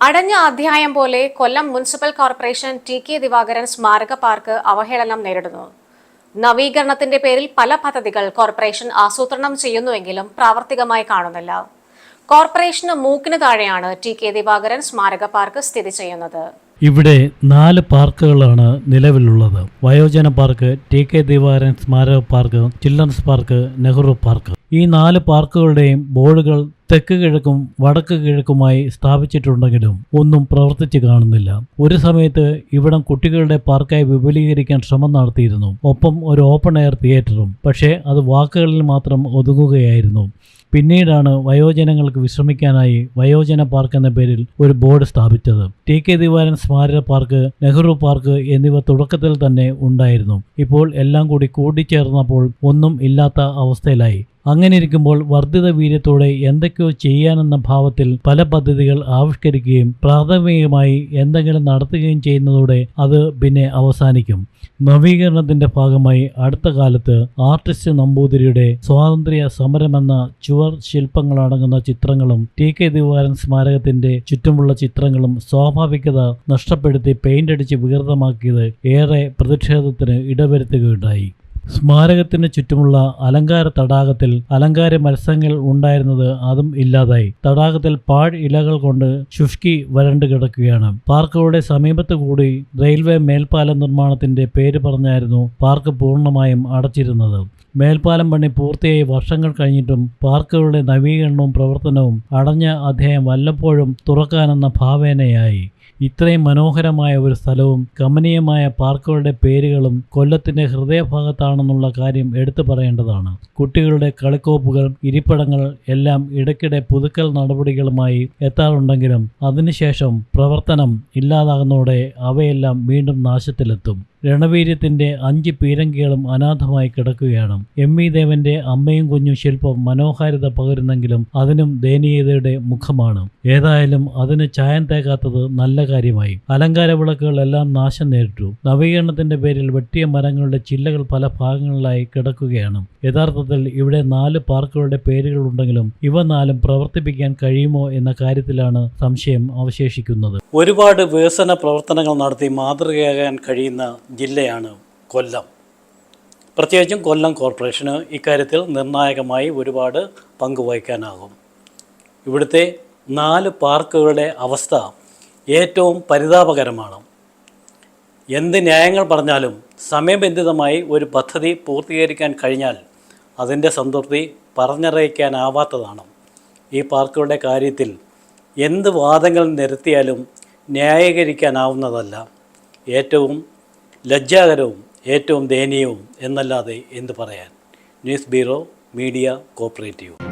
അടഞ്ഞ അധ്യായം പോലെ Kollam municipal corporation T K Divakaran സ്മാരക പാർക്ക് അവഹേളനം നേരിടുന്നു. നവീകരണത്തിന്റെ പേരിൽ പല പദ്ധതികൾ കോർപ്പറേഷൻ ആസൂത്രണം ചെയ്യുന്നുവെങ്കിലും പ്രാവർത്തികമായി കാണുന്നില്ല. കോർപ്പറേഷന് മൂക്കിന് താഴെയാണ് ടി കെ ദിവാകരൻ സ്മാരക പാർക്ക് സ്ഥിതി ചെയ്യുന്നത്. ഇവിടെ നാല് പാർക്കുകളാണ് നിലവിലുള്ളത്. വയോജന പാർക്ക് ടി കെ ദിവാരൻ സ്മാരക park children's park Nehru park. ഈ നാല് പാർക്കുകളുടെയും ബോർഡുകൾ തെക്ക് കിഴക്കും വടക്ക് കിഴക്കുമായി സ്ഥാപിച്ചിട്ടുണ്ടെങ്കിലും ഒന്നും പ്രവർത്തിച്ചു കാണുന്നില്ല. ഒരു സമയത്ത് ഇവിടം കുട്ടികളുടെ പാർക്കായി വിപുലീകരിക്കാൻ ശ്രമം നടത്തിയിരുന്നു. ഒപ്പം ഒരു ഓപ്പൺ എയർ തിയേറ്ററും. പക്ഷേ അത് വാക്കുകളിൽ മാത്രം ഒതുങ്ങുകയായിരുന്നു. പിന്നീടാണ് വയോജനങ്ങൾക്ക് വിശ്രമിക്കാനായി വയോജന പാർക്ക് എന്ന പേരിൽ ഒരു ബോർഡ് സ്ഥാപിച്ചത്. ടി കെ ദിവാരൻ സ്മാരക പാർക്ക് നെഹ്റു പാർക്ക് എന്നിവ തുടക്കത്തിൽ തന്നെ ഉണ്ടായിരുന്നു. ഇപ്പോൾ എല്ലാം കൂടി കൂടിച്ചേർന്നപ്പോൾ ഒന്നും ഇല്ലാത്ത അവസ്ഥയിലായി. അങ്ങനെ ഇരിക്കുമ്പോൾ വർദ്ധിത വീര്യത്തോടെ എന്തൊക്കെയോ ചെയ്യാനെന്ന ഭാവത്തിൽ പല പദ്ധതികൾ ആവിഷ്കരിക്കുകയും പ്രാഥമികമായി എന്തെങ്കിലും നടത്തുകയും ചെയ്യുന്നതോടെ അത് പിന്നെ അവസാനിക്കും. നവീകരണത്തിന്റെ ഭാഗമായി അടുത്ത കാലത്ത് ആർട്ടിസ്റ്റ് നമ്പൂതിരിയുടെ സ്വാതന്ത്ര്യ സമരമെന്ന ചുവർ ശില്പങ്ങളടങ്ങുന്ന ചിത്രങ്ങളും ടി കെ ദിവാരൻ സ്മാരകത്തിന്റെ ചുറ്റുമുള്ള ചിത്രങ്ങളും സ്വാഭാവികത നഷ്ടപ്പെടുത്തി പെയിന്റ് അടിച്ച് വികൃതമാക്കിയത് ഏറെ പ്രതിഷേധത്തിന് ഇടവരുത്തുകയുണ്ടായി. സ്മാരകത്തിന് ചുറ്റുമുള്ള അലങ്കാര തടാകത്തിൽ അലങ്കാര മത്സ്യങ്ങൾ ഉണ്ടായിരുന്നത് അതും ഇല്ലാതായി. തടാകത്തിൽ പാഴ് ഇലകൾ കൊണ്ട് ശുഷ്കി വരണ്ടു കിടക്കുകയാണ്. പാർക്കുകളുടെ സമീപത്ത് കൂടി റെയിൽവേ മേൽപ്പാലം നിർമ്മാണത്തിന്റെ പേര് പറഞ്ഞായിരുന്നു പാർക്ക് പൂർണമായും അടച്ചിരുന്നത്. മേൽപ്പാലം പണി പൂർത്തിയായി വർഷങ്ങൾ കഴിഞ്ഞിട്ടും പാർക്കുകളുടെ നവീകരണവും പ്രവർത്തനവും അടഞ്ഞ അദ്ദേഹം വല്ലപ്പോഴും തുറക്കാനെന്ന ഭാവേനയായി. ഇത്രയും മനോഹരമായ ഒരു സ്ഥലവും കമനീയമായ പാർക്കുകളുടെ പേരുകളും കൊല്ലത്തിന്റെ ഹൃദയഭാഗത്താണെന്നുള്ള കാര്യം എടുത്തു പറയേണ്ടതാണ്. കുട്ടികളുടെ കളിക്കോപ്പുകൾ ഇരിപ്പിടങ്ങൾ എല്ലാം ഇടയ്ക്കിടെ പുതുക്കൽ നടപടികളുമായി എത്താറുണ്ടെങ്കിലും അതിനുശേഷം പ്രവർത്തനം ഇല്ലാതാകുന്നതോടെ അവയെല്ലാം വീണ്ടും നാശത്തിലെത്തും. രണവീര്യത്തിന്റെ അഞ്ച് പീരങ്കികളും അനാഥമായി കിടക്കുകയാണ്. എം വി ദേവന്റെ അമ്മയും കുഞ്ഞും ശില്പം മനോഹാരിത പകരുന്നെങ്കിലും അതിനും ദയനീയതയുടെ മുഖമാണ്. ഏതായാലും അതിന് ചായം തേക്കാത്തത് നല്ല കാര്യമായി. അലങ്കാര വിളക്കുകൾ എല്ലാം നാശം നേരിട്ടു. നവീകരണത്തിന്റെ പേരിൽ വെട്ടിയ മരങ്ങളുടെ ചില്ലകൾ പല ഭാഗങ്ങളിലായി കിടക്കുകയാണ്. യഥാർത്ഥത്തിൽ ഇവിടെ നാല് പാർക്കുകളുടെ പേരുകൾ ഉണ്ടെങ്കിലും ഇവ നാലും പ്രവർത്തിപ്പിക്കാൻ കഴിയുമോ എന്ന കാര്യത്തിലാണ് സംശയം അവശേഷിക്കുന്നത്. ഒരുപാട് വികസന പ്രവർത്തനങ്ങൾ നടത്തി മാതൃകയാകാൻ കഴിയുന്ന ജില്ലയാണ് കൊല്ലം. പ്രത്യേകിച്ചും കൊല്ലം കോർപ്പറേഷന് ഇക്കാര്യത്തിൽ നിർണായകമായി ഒരുപാട് പങ്കുവഹിക്കാനാകും ഇവിടുത്തെ നാല് പാർക്കുകളുടെ അവസ്ഥ ഏറ്റവും പരിതാപകരമാണ്. എന്ത് ന്യായങ്ങൾ പറഞ്ഞാലും സമയബന്ധിതമായി ഒരു പദ്ധതി പൂർത്തീകരിക്കാൻ കഴിഞ്ഞാൽ അതിന്റെ സംതൃപ്തി പറഞ്ഞറിയിക്കാനാവാത്തതാണ്. ഈ പാർക്കുകളുടെ കാര്യത്തിൽ എന്ത് വാദങ്ങൾ നിരത്തിയാലും ന്യായീകരിക്കാനാവുന്നതല്ല. ഏറ്റവും ലജ്ജാകരവും ഏറ്റവും ദയനീയവും എന്നല്ലാതെ എന്ത് പറയാൻ? News bureau media cooperative.